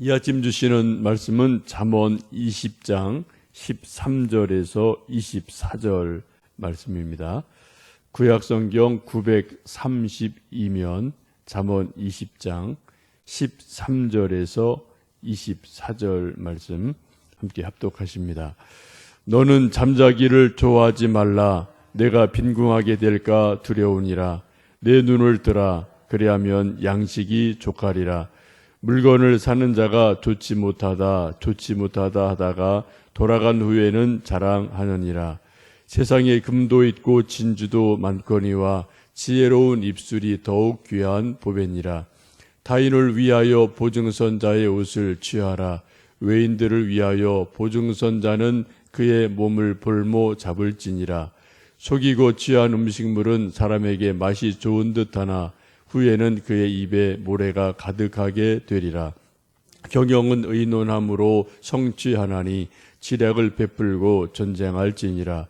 이 아침 주시는 말씀은 잠언 20장 13절에서 24절 말씀입니다. 구약 성경 932면 잠언 20장 13절에서 24절 말씀 함께 합독하십니다. 너는 잠자기를 좋아하지 말라 내가 빈궁하게 될까 두려우니라 내 눈을 뜨라 그리하면 양식이 족하리라 물건을 사는 자가 좋지 못하다 좋지 못하다 하다가 돌아간 후에는 자랑하느니라. 세상에 금도 있고 진주도 많거니와 지혜로운 입술이 더욱 귀한 보배니라. 타인을 위하여 보증선자의 옷을 취하라. 외인들을 위하여 보증선자는 그의 몸을 볼모 잡을지니라. 속이고 취한 음식물은 사람에게 맛이 좋은 듯하나 후에는 그의 입에 모래가 가득하게 되리라. 경영은 의논함으로 성취하나니 지략을 베풀고 전쟁할지니라.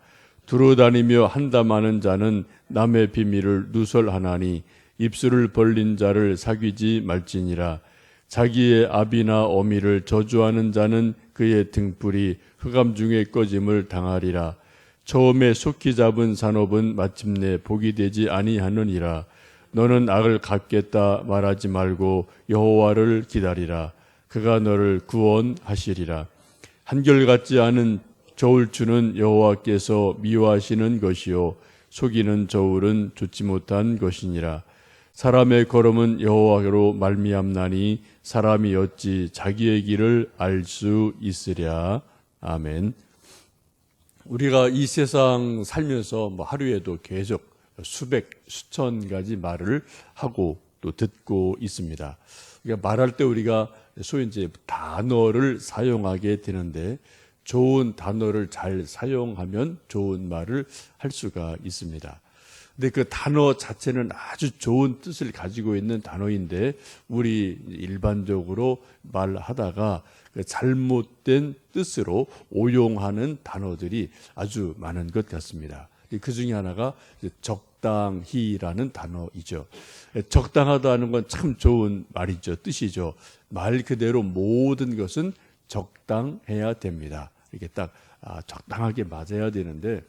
두루다니며 한담하는 자는 남의 비밀을 누설하나니 입술을 벌린 자를 사귀지 말지니라. 자기의 아비나 어미를 저주하는 자는 그의 등불이 흑암 중에 꺼짐을 당하리라. 처음에 속히 잡은 산업은 마침내 복이 되지 아니하느니라. 너는 악을 갚겠다 말하지 말고 여호와를 기다리라. 그가 너를 구원하시리라. 한결같지 않은 저울추는 여호와께서 미워하시는 것이요 속이는 저울은 좋지 못한 것이니라. 사람의 걸음은 여호와로 말미암나니 사람이 어찌 자기의 길을 알 수 있으랴. 아멘. 우리가 이 세상 살면서 뭐 하루에도 계속 수백, 수천 가지 말을 하고 또 듣고 있습니다. 그러니까 말할 때 우리가 소위 이제 단어를 사용하게 되는데 좋은 단어를 잘 사용하면 좋은 말을 할 수가 있습니다. 근데 그 단어 자체는 아주 좋은 뜻을 가지고 있는 단어인데 우리 일반적으로 말하다가 그 잘못된 뜻으로 오용하는 단어들이 아주 많은 것 같습니다. 그 중에 하나가 적 당히라는 단어이죠. 적당하다는 건 참 좋은 말이죠. 뜻이죠. 말 그대로 모든 것은 적당해야 됩니다. 이게 딱 아, 적당하게 맞아야 되는데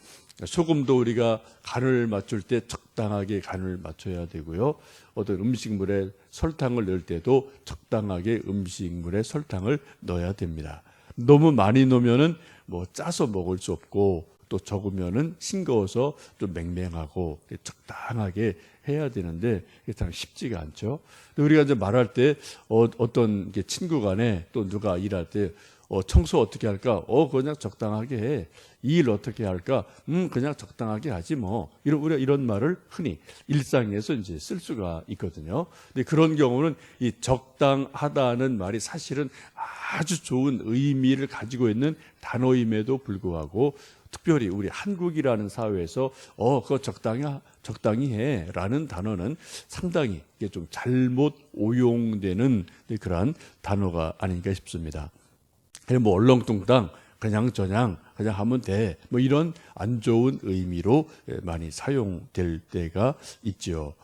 소금도 우리가 간을 맞출 때 적당하게 간을 맞춰야 되고요. 어떤 음식물에 설탕을 넣을 때도 적당하게 음식물에 설탕을 넣어야 됩니다. 너무 많이 넣으면은 뭐 짜서 먹을 수 없고 또 적으면은 싱거워서 좀 맹맹하고 적당하게 해야 되는데 이게 참 쉽지가 않죠. 우리가 이제 말할 때 어, 떤 친구 간에 또 누가 일할 때 어, 청소 어떻게 할까? 어, 그냥 적당하게 해. 이일 어떻게 할까? 음, 그냥 적당하게 하지 뭐. 이런, 우리가 이런 말을 흔히 일상에서 이제 쓸 수가 있거든요. 근데 그런 경우는 이 적당하다는 말이 사실은 아주 좋은 의미를 가지고 있는 단어임에도 불구하고 특별히 우리 한국이라는 사회에서 어, 그거 적당히, 적당히 해. 라는 단어는 상당히 이게 좀 잘못 오용되는 그러한 단어가 아닌가 싶습니다. 그냥 뭐 얼렁뚱땅 그냥 저냥 그냥 하면 돼. 뭐 이런 안 좋은 의미로 많이 사용될 때가 있죠.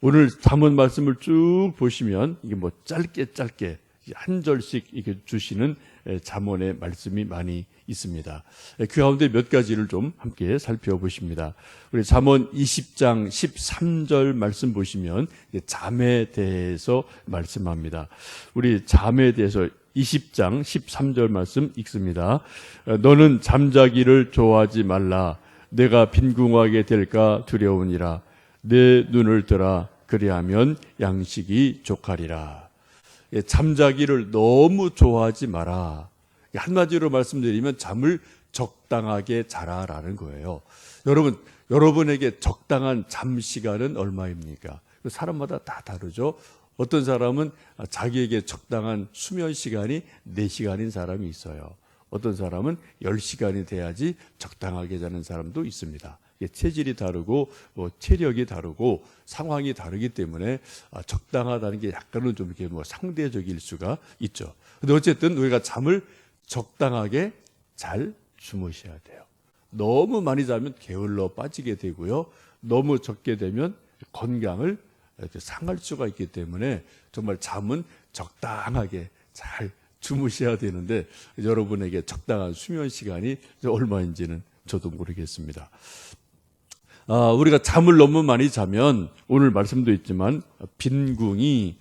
오늘 잠언 말씀을 쭉 보시면 이게 뭐 짧게 짧게 한 절씩 이렇게 주시는 잠언의 말씀이 많이 있습니다. 그 가운데 몇 가지를 좀 함께 살펴보십니다. 우리 잠언 20장 13절 말씀 보시면 잠에 대해서 말씀합니다. 우리 잠에 대해서 20장 13절 말씀 읽습니다. 너는 잠자기를 좋아하지 말라. 내가 빈궁하게 될까 두려우니라. 내 눈을 뜨라. 그리하면 양식이 족하리라. 예, 잠자기를 너무 좋아하지 마라. 한마디로 말씀드리면 잠을 적당하게 자라라는 거예요. 여러분, 여러분에게 적당한 잠 시간은 얼마입니까? 사람마다 다 다르죠. 어떤 사람은 자기에게 적당한 수면 시간이 4시간인 사람이 있어요. 어떤 사람은 10시간이 돼야지 적당하게 자는 사람도 있습니다. 체질이 다르고 뭐 체력이 다르고 상황이 다르기 때문에 아, 적당하다는 게 약간은 좀 이렇게 뭐 상대적일 수가 있죠. 근데 어쨌든 우리가 잠을 적당하게 잘 주무셔야 돼요. 너무 많이 자면 게을러 빠지게 되고요. 너무 적게 되면 건강을 상할 수가 있기 때문에 정말 잠은 적당하게 잘 주무셔야 되는데 여러분에게 적당한 수면 시간이 얼마인지는 저도 모르겠습니다. 아, 우리가 잠을 너무 많이 자면 오늘 말씀도 있지만 빈궁이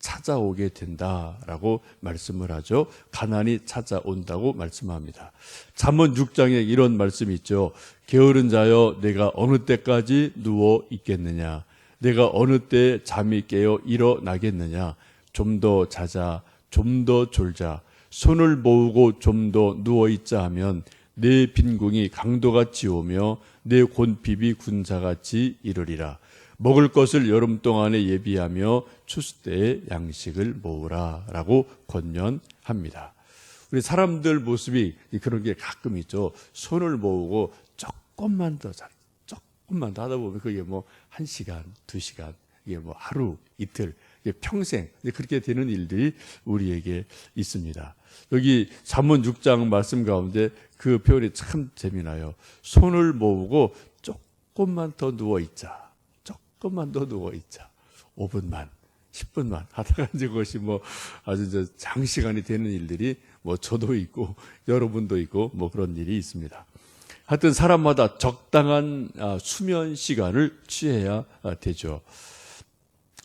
찾아오게 된다라고 말씀을 하죠. 가난이 찾아온다고 말씀합니다. 잠언 6장에 이런 말씀이 있죠. 게으른 자여 내가 어느 때까지 누워 있겠느냐? 내가 어느 때 잠이 깨어 일어나겠느냐? 좀 더 자자, 좀 더 졸자. 손을 모으고 좀 더 누워 있자 하면 내 빈궁이 강도같이 오며 내 곤핍이 군사같이 이르리라. 먹을 것을 여름 동안에 예비하며 추수 때에 양식을 모으라라고 권면합니다. 우리 사람들 모습이 그런 게 가끔 있죠. 손을 모으고 조금만 더 자, 조금만 더 하다 보면 그게 뭐 한 시간, 두 시간, 이게 뭐 하루, 이틀, 이게 평생 그렇게 되는 일들이 우리에게 있습니다. 여기 잠언 6장 말씀 가운데 그 표현이 참 재미나요. 손을 모으고 조금만 더 누워 있자. 조금만 더 누워 있자. 5분만, 10분만 하다가 이제 그것이 뭐 아주 저 장시간이 되는 일들이 뭐 저도 있고 여러분도 있고 뭐 그런 일이 있습니다. 하여튼 사람마다 적당한 아, 수면 시간을 취해야 아, 되죠.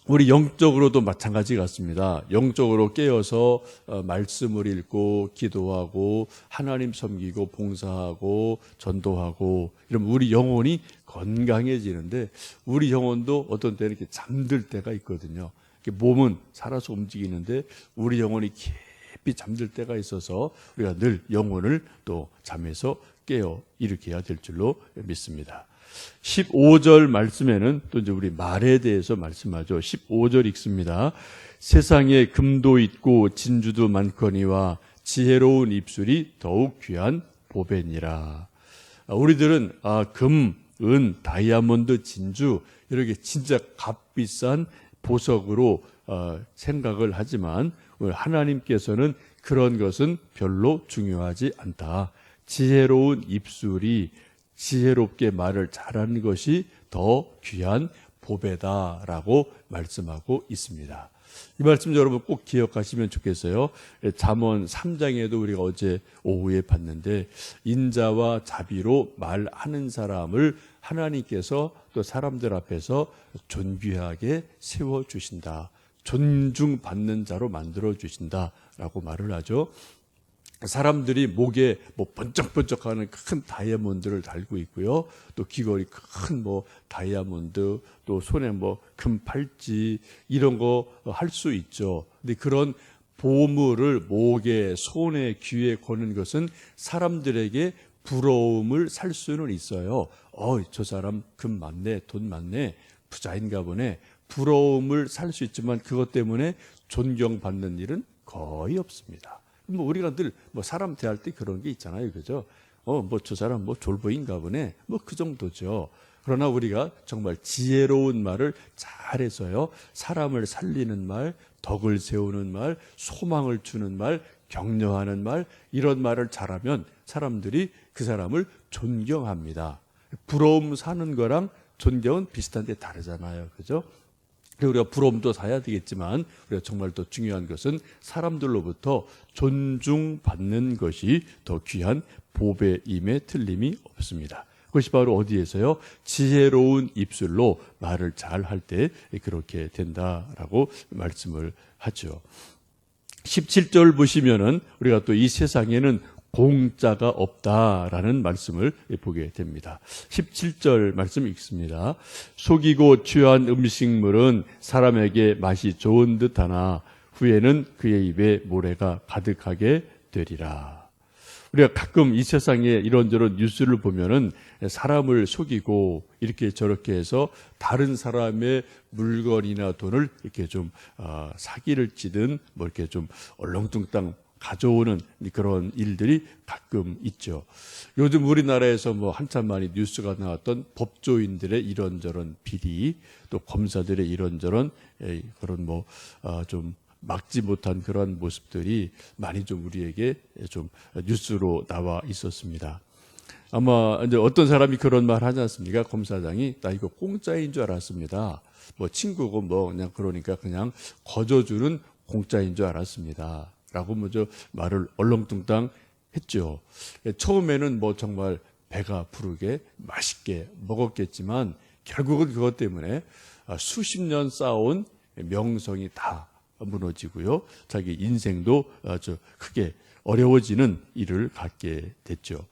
우리 영적으로도 마찬가지 같습니다. 영적으로 깨어서 어, 말씀을 읽고 기도하고 하나님 섬기고 봉사하고 전도하고 이러면 우리 영혼이 건강해지는데 우리 영혼도 어떤 때는 이렇게 잠들 때가 있거든요. 몸은 살아서 움직이는데 우리 영혼이 깊이 잠들 때가 있어서 우리가 늘 영혼을 또 잠에서 깨어 일으켜야 될 줄로 믿습니다. 15절 말씀에는 또 이제 우리 말에 대해서 말씀하죠. 15절 읽습니다. 세상에 금도 있고 진주도 많거니와 지혜로운 입술이 더욱 귀한 보배니라. 아, 우리들은 아, 금, 은, 다이아몬드, 진주 이렇게 진짜 값비싼 보석으로 어, 생각을 하지만 하나님께서는 그런 것은 별로 중요하지 않다. 지혜로운 입술이 지혜롭게 말을 잘하는 것이 더 귀한 보배다라고 말씀하고 있습니다. 이 말씀 여러분 꼭 기억하시면 좋겠어요. 잠언 3장에도 우리가 어제 오후에 봤는데 인자와 자비로 말하는 사람을 하나님께서 또 사람들 앞에서 존귀하게 세워 주신다. 존중받는 자로 만들어 주신다라고 말을 하죠. 사람들이 목에 뭐 번쩍번쩍하는 큰 다이아몬드를 달고 있고요. 또 귀걸이 큰 뭐 다이아몬드, 또 손에 뭐 금팔찌 이런 거 할 수 있죠. 근데 그런 보물을 목에, 손에, 귀에 거는 것은 사람들에게 부러움을 살 수는 있어요. 어, 저 사람 금 많네, 돈 많네, 부자인가 보네. 부러움을 살 수 있지만 그것 때문에 존경받는 일은 거의 없습니다. 뭐 우리가 늘 뭐 사람 대할 때 그런 게 있잖아요. 그죠? 어, 뭐 저 사람 뭐 졸보인가 보네. 뭐 그 정도죠. 그러나 우리가 정말 지혜로운 말을 잘해서요. 사람을 살리는 말, 덕을 세우는 말, 소망을 주는 말, 격려하는 말, 이런 말을 잘하면 사람들이 그 사람을 존경합니다. 부러움 사는 거랑 존경은 비슷한데 다르잖아요. 그죠? 우리가 부러움도 사야 되겠지만 우리가 정말 더 중요한 것은 사람들로부터 존중받는 것이 더 귀한 보배임에 틀림이 없습니다. 그것이 바로 어디에서요? 지혜로운 입술로 말을 잘 할 때 그렇게 된다라고 말씀을 하죠. 17절 보시면은 우리가 또 이 세상에는 공짜가 없다라는 말씀을 보게 됩니다. 17절 말씀 읽습니다. 속이고 취한 음식물은 사람에게 맛이 좋은 듯하나 후에는 그의 입에 모래가 가득하게 되리라. 우리가 가끔 이 세상에 이런저런 뉴스를 보면은 사람을 속이고 이렇게 저렇게 해서 다른 사람의 물건이나 돈을 이렇게 좀 어, 사기를 치든 뭐 이렇게 좀 얼렁뚱땅 가져오는 그런 일들이 가끔 있죠. 요즘 우리나라에서 뭐 한참 많이 뉴스가 나왔던 법조인들의 이런저런 비리, 또 검사들의 이런저런 그런 뭐좀 어, 막지 못한 그러한 모습들이 많이 좀 우리에게 좀 뉴스로 나와 있었습니다. 아마 이제 어떤 사람이 그런 말 하지 않습니까? 검사장이 나 이거 공짜인 줄 알았습니다. 뭐 친구고 뭐 그냥 그러니까 그냥 거저주는 공짜인 줄 알았습니다. 라고 먼저 말을 얼렁뚱땅 했죠. 예, 처음에는 뭐 정말 배가 부르게 맛있게 먹었겠지만 결국은 그것 때문에 아, 수십 년 쌓아온 명성이 다 무너지고요. 자기 인생도 아주 크게 어려워지는 일을 갖게 됐죠.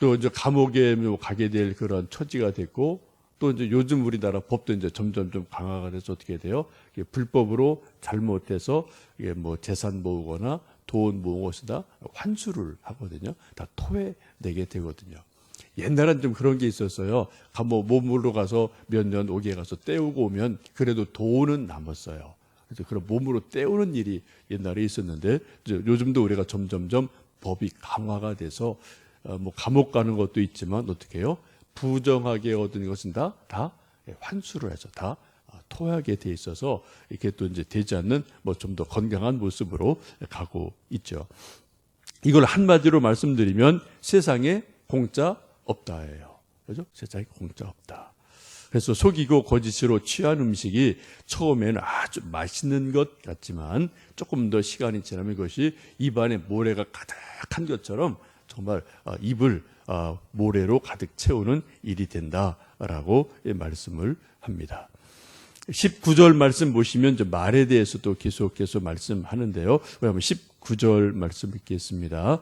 또 이제 감옥에 뭐 가게 될 그런 처지가 됐고 또 이제 요즘 우리나라 법도 이제 점점 좀 강화가 돼서 어떻게 돼요? 이게 불법으로 잘못해서 이게 뭐 재산 모으거나 돈 모은 것이다 환수를 하거든요. 다 토해내게 되거든요. 옛날엔 좀 그런 게 있었어요. 감옥 몸으로 가서 몇 년 오게 가서 때우고 오면 그래도 돈은 남았어요. 그래서 그런 몸으로 때우는 일이 옛날에 있었는데 요즘도 우리가 점점점 법이 강화가 돼서 어, 뭐 감옥 가는 것도 있지만 어떻게 해요? 부정하게 얻은 것은 다, 다 환수를 해서 다 어, 토하게 돼 있어서 이렇게 또 이제 되지 않는 뭐 좀 더 건강한 모습으로 가고 있죠. 이걸 한마디로 말씀드리면 세상에 공짜 없다예요. 그죠? 세상에 공짜 없다. 그래서 속이고 거짓으로 취한 음식이 처음에는 아주 맛있는 것 같지만 조금 더 시간이 지나면 그것이 입안에 모래가 가득한 것처럼 정말 어, 입을 어, 모래로 가득 채우는 일이 된다라고 말씀을 합니다. 19절 말씀 보시면 말에 대해서도 계속해서 말씀하는데요. 그러면 19절 말씀 읽겠습니다.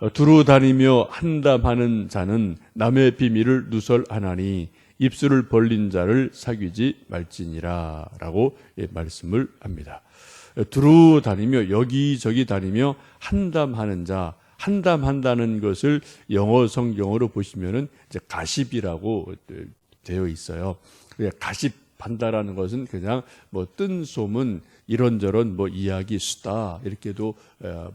어, 두루 다니며 한담하는 자는 남의 비밀을 누설하나니 입술을 벌린 자를 사귀지 말지니라 라고 예, 말씀을 합니다. 어, 두루 다니며 여기저기 다니며 한담하는 자 한담한다는 것을 영어 성경으로 보시면은 이제 가십이라고 되어 있어요. 가십한다라는 것은 그냥 뭐 뜬 소문 이런저런 뭐 이야기 수다 이렇게도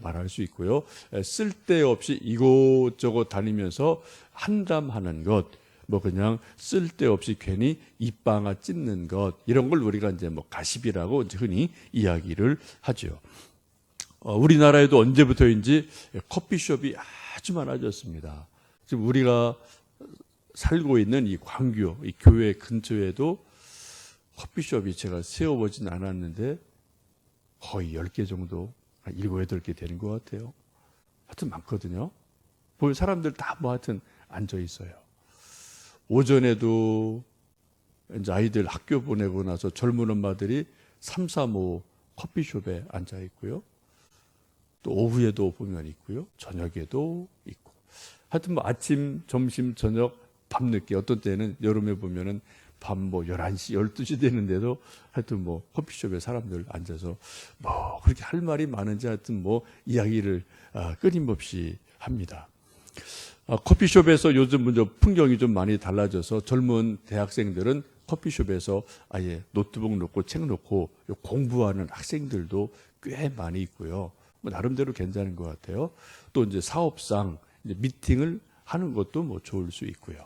말할 수 있고요. 쓸데없이 이곳저곳 다니면서 한담하는 것, 뭐 그냥 쓸데없이 괜히 입방아 찢는 것 이런 걸 우리가 이제 뭐 가십이라고 흔히 이야기를 하죠. 어, 우리나라에도 언제부터인지 커피숍이 아주 많아졌습니다. 지금 우리가 살고 있는 이 광교, 이 교회 근처에도 커피숍이 제가 세워보진 않았는데 거의 10개 정도, 한 7, 8개 되는 것 같아요. 하여튼 많거든요. 보면 사람들 다 뭐 하여튼 앉아 있어요. 오전에도 이제 아이들 학교 보내고 나서 젊은 엄마들이 3, 4, 5 커피숍에 앉아 있고요. 또 오후에도 보면 있고요. 저녁에도 있고. 하여튼 뭐 아침, 점심, 저녁, 밤늦게 어떤 때는 여름에 보면은 밤뭐 11시, 12시 되는데도 하여튼 뭐 커피숍에 사람들 앉아서 뭐 그렇게 할 말이 많은지 하여튼 뭐 이야기를 아, 끊임없이 합니다. 아, 커피숍에서 요즘 먼저 풍경이 좀 많이 달라져서 젊은 대학생들은 커피숍에서 아예 노트북 놓고 책 놓고 공부하는 학생들도 꽤 많이 있고요. 뭐 나름대로 괜찮은 것 같아요. 또 이제 사업상 이제 미팅을 하는 것도 뭐 좋을 수 있고요.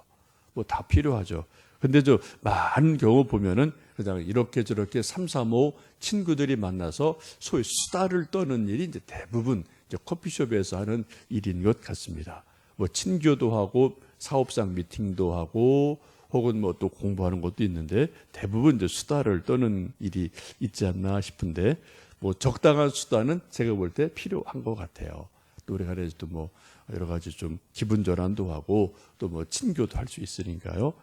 뭐 다 필요하죠. 근데 저 많은 경우 보면은 그냥 이렇게 저렇게 삼삼오 친구들이 만나서 소위 수다를 떠는 일이 이제 대부분 이제 커피숍에서 하는 일인 것 같습니다. 뭐 친교도 하고 사업상 미팅도 하고 혹은 뭐 또 공부하는 것도 있는데 대부분 이제 수다를 떠는 일이 있지 않나 싶은데 뭐 적당한 수단은 제가 볼 때 필요한 것 같아요. 또 우리가 그래도 뭐 여러 가지 좀 기분 전환도 하고 또 뭐 친교도 할 수 있으니까요.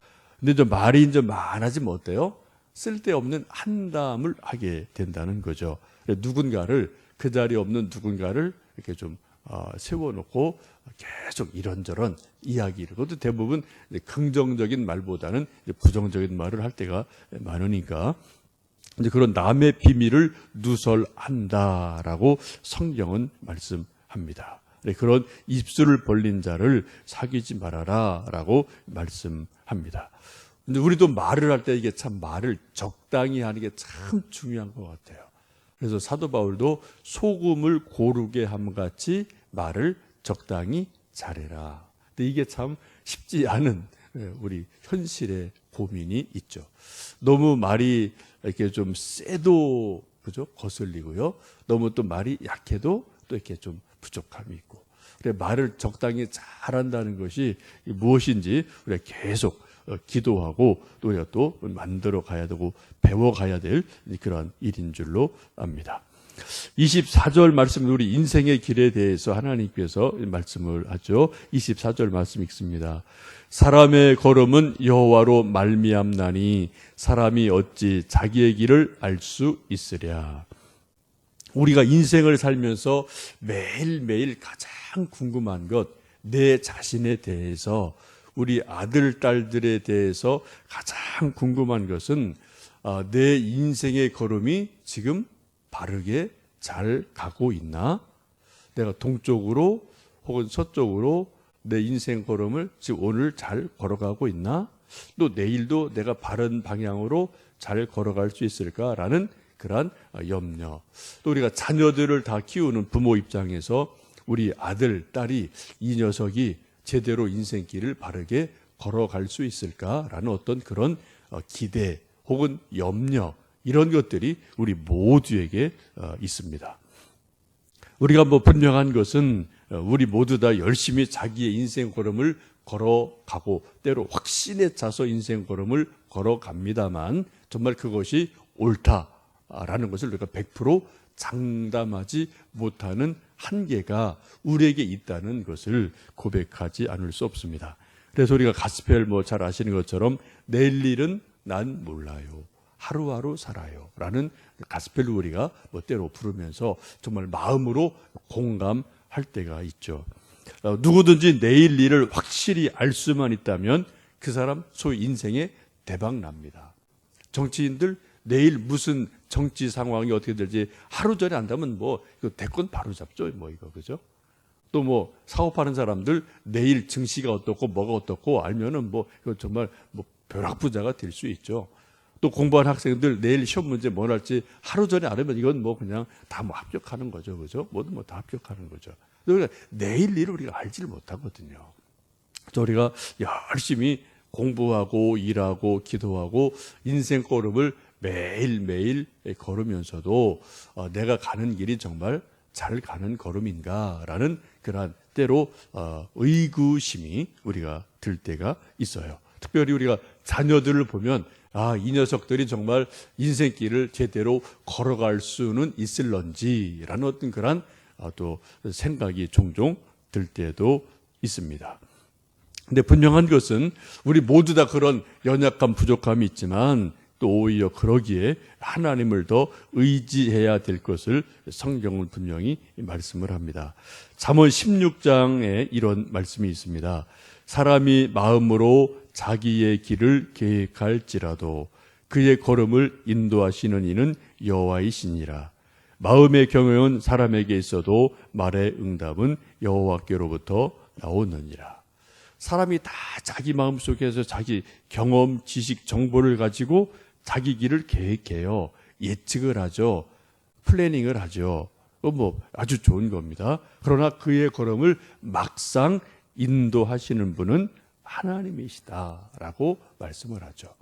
근데 좀 말이 이제 많아지면 어때요? 쓸데없는 한담을 하게 된다는 거죠. 누군가를 그 자리에 없는 누군가를 이렇게 좀 어, 세워놓고 계속 이런저런 이야기를 그것도 대부분 긍정적인 말보다는 부정적인 말을 할 때가 많으니까 이제 그런 남의 비밀을 누설한다라고 성경은 말씀합니다. 네, 그런 입술을 벌린 자를 사귀지 말아라라고 말씀합니다. 근데 우리도 말을 할 때 이게 참 말을 적당히 하는 게 참 중요한 것 같아요. 그래서 사도 바울도 소금을 고르게 함 같이 말을 적당히 잘해라. 근데 이게 참 쉽지 않은 예, 우리 현실의 고민이 있죠. 너무 말이 이렇게 좀 세도 그죠 거슬리고요. 너무 또 말이 약해도 또 이렇게 좀 부족함이 있고. 그래 말을 적당히 잘한다는 것이 무엇인지 우리가 계속 어, 기도하고 또 우리가 또 만들어 가야 되고 배워 가야 될 그런 일인 줄로 압니다. 24절 말씀 우리 인생의 길에 대해서 하나님께서 말씀을 하죠. 24절 말씀 읽습니다. 사람의 걸음은 여호와로 말미암나니 사람이 어찌 자기의 길을 알 수 있으랴. 우리가 인생을 살면서 매일매일 가장 궁금한 것, 내 자신에 대해서, 우리 아들, 딸들에 대해서 가장 궁금한 것은 아, 내 인생의 걸음이 지금 바르게 잘 가고 있나? 내가 동쪽으로 혹은 서쪽으로 내 인생 걸음을 지금 오늘 잘 걸어가고 있나? 또 내일도 내가 바른 방향으로 잘 걸어갈 수 있을까라는 그러한 염려. 또 우리가 자녀들을 다 키우는 부모 입장에서 우리 아들, 딸이 이 녀석이 제대로 인생길을 바르게 걸어갈 수 있을까라는 어떤 그런 어, 기대 혹은 염려 이런 것들이 우리 모두에게 어, 있습니다. 우리가 뭐 분명한 것은 어, 우리 모두 다 열심히 자기의 인생 걸음을 걸어가고 때로 확신에 차서 인생 걸음을 걸어갑니다만 정말 그것이 옳다라는 것을 우리가 100% 장담하지 못하는 한계가 우리에게 있다는 것을 고백하지 않을 수 없습니다. 그래서 우리가 가스펠 뭐 잘 아시는 것처럼 내일 일은 난 몰라요. 하루하루 살아요. 라는 가스펠 우리가 뭐 때로 부르면서 정말 마음으로 공감할 때가 있죠. 어, 누구든지 내일 일을 확실히 알 수만 있다면 그 사람 소위 인생에 대박 납니다. 정치인들 내일 무슨 정치 상황이 어떻게 될지 하루 전에 안다면 뭐 이거 대권 바로 잡죠. 뭐 이거 그죠? 또 뭐 사업하는 사람들 내일 증시가 어떻고 뭐가 어떻고 알면은 뭐 이거 정말 뭐 벼락부자가 될 수 있죠. 또 공부하는 학생들 내일 시험 문제 뭘 할지 하루 전에 알으면 이건 뭐 그냥 다 뭐 합격하는 거죠. 그죠? 뭐든 뭐 다 합격하는 거죠. 우리가 내일 일을 우리가 알지를 못하거든요. 그래서 우리가 열심히 공부하고 일하고 기도하고 인생 걸음을 매일매일 걸으면서도 어, 내가 가는 길이 정말 잘 가는 걸음인가라는 그러한 때로 어, 의구심이 우리가 들 때가 있어요. 특별히 우리가 자녀들을 보면 아, 이 녀석들이 정말 인생길을 제대로 걸어갈 수는 있을런지라는 어떤 그런 아, 또 생각이 종종 들 때도 있습니다. 근데 분명한 것은 우리 모두 다 그런 연약함, 부족함이 있지만 또 오히려 그러기에 하나님을 더 의지해야 될 것을 성경은 분명히 말씀을 합니다. 잠언 16장에 이런 말씀이 있습니다. 사람이 마음으로 자기의 길을 계획할지라도 그의 걸음을 인도하시는 이는 여호와이시니라. 마음의 경영은 사람에게 있어도 말의 응답은 여호와께로부터 나오느니라. 사람이 다 자기 마음 속에서 자기 경험, 지식, 정보를 가지고 자기 길을 계획해요. 예측을 하죠. 플래닝을 하죠. 뭐 아주 좋은 겁니다. 그러나 그의 걸음을 막상 인도하시는 분은 하나님이시다라고 말씀을 하죠.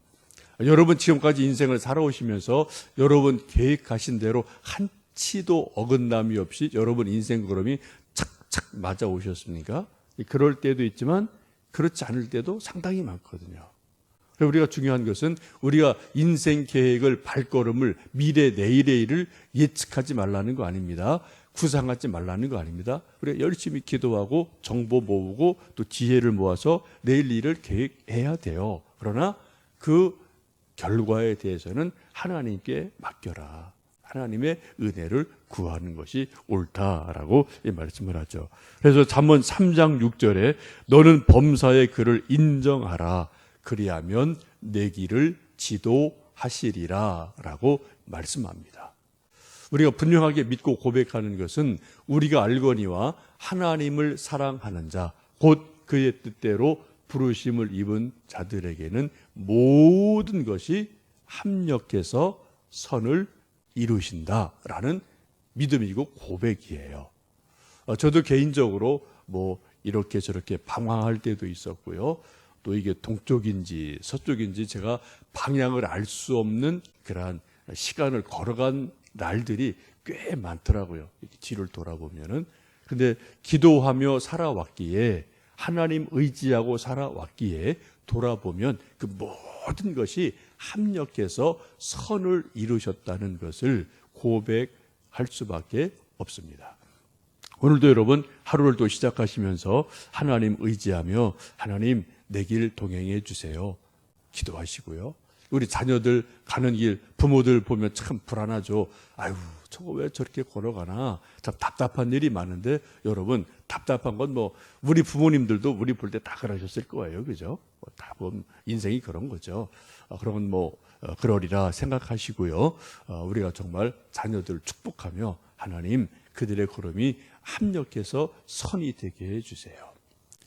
여러분 지금까지 인생을 살아오시면서 여러분 계획하신 대로 한 치도 어긋남이 없이 여러분 인생 걸음이 착착 맞아 오셨습니까? 그럴 때도 있지만 그렇지 않을 때도 상당히 많거든요. 우리가 중요한 것은 우리가 인생 계획을 발걸음을 미래 내일의 일을 예측하지 말라는 거 아닙니다. 구상하지 말라는 거 아닙니다. 우리가 열심히 기도하고 정보 모으고 또 지혜를 모아서 내일 일을 계획해야 돼요. 그러나 그 결과에 대해서는 하나님께 맡겨라. 하나님의 은혜를 구하는 것이 옳다라고 말씀을 하죠. 그래서 잠언 3장 6절에 너는 범사의 그를 인정하라. 그리하면 내 길을 지도하시리라라고 말씀합니다. 우리가 분명하게 믿고 고백하는 것은 우리가 알거니와 하나님을 사랑하는 자, 곧 그의 뜻대로 부르심을 입은 자들에게는 모든 것이 합력해서 선을 이루신다라는 믿음이고 고백이에요. 어, 저도 개인적으로 뭐 이렇게 저렇게 방황할 때도 있었고요. 또 이게 동쪽인지 서쪽인지 제가 방향을 알 수 없는 그러한 시간을 걸어간 날들이 꽤 많더라고요. 뒤를 돌아보면은. 근데 기도하며 살아왔기에 하나님 의지하고 살아왔기에 돌아보면 그 모든 것이 합력해서 선을 이루셨다는 것을 할 수밖에 없습니다. 오늘도 여러분 하루를 또 시작하시면서 하나님 의지하며 하나님 내 길 동행해 주세요. 기도하시고요. 우리 자녀들 가는 길 부모들 보면 참 불안하죠. 아유, 저거 왜 저렇게 걸어가나? 참 답답한 일이 많은데 여러분 답답한 건 뭐 우리 부모님들도 우리 볼 때 다 그러셨을 거예요. 그죠? 뭐다 보면 인생이 그런 거죠. 어, 그러면 뭐 어, 그러리라 생각하시고요. 어, 우리가 정말 자녀들을 축복하며 하나님 그들의 걸음이 합력해서 선이 되게 해 주세요.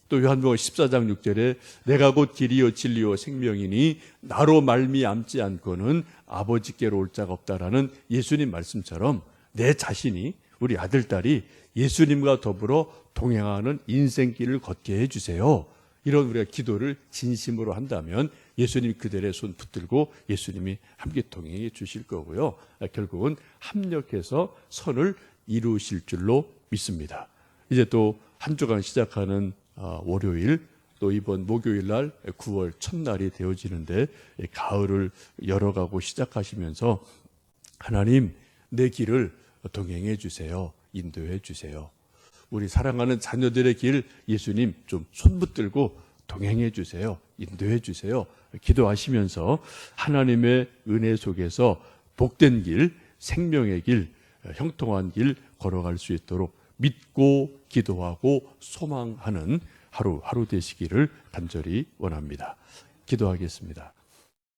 또 요한복음 14장 6절에 내가 곧 길이요 진리요 생명이니 나로 말미암지 않고는 아버지께로 올 자가 없다라는 예수님 말씀처럼 내 자신이 우리 아들 딸이 예수님과 더불어 동행하는 인생길을 걷게 해 주세요. 이런 우리가 기도를 진심으로 한다면 예수님 그들의 손 붙들고 예수님이 함께 동행해 주실 거고요. 결국은 합력해서 선을 이루실 줄로 믿습니다. 이제 또 한 주간 시작하는 어, 월요일 또 이번 목요일 날 9월 첫날이 되어지는데 가을을 열어가고 시작하시면서 하나님 내 길을 동행해 주세요. 인도해 주세요. 우리 사랑하는 자녀들의 길 예수님 좀 손붙들고 동행해 주세요. 인도해 주세요. 기도하시면서 하나님의 은혜 속에서 복된 길, 생명의 길, 형통한 길 걸어갈 수 있도록 믿고 기도하고 소망하는 하루 하루 되시기를 간절히 원합니다. 기도하겠습니다.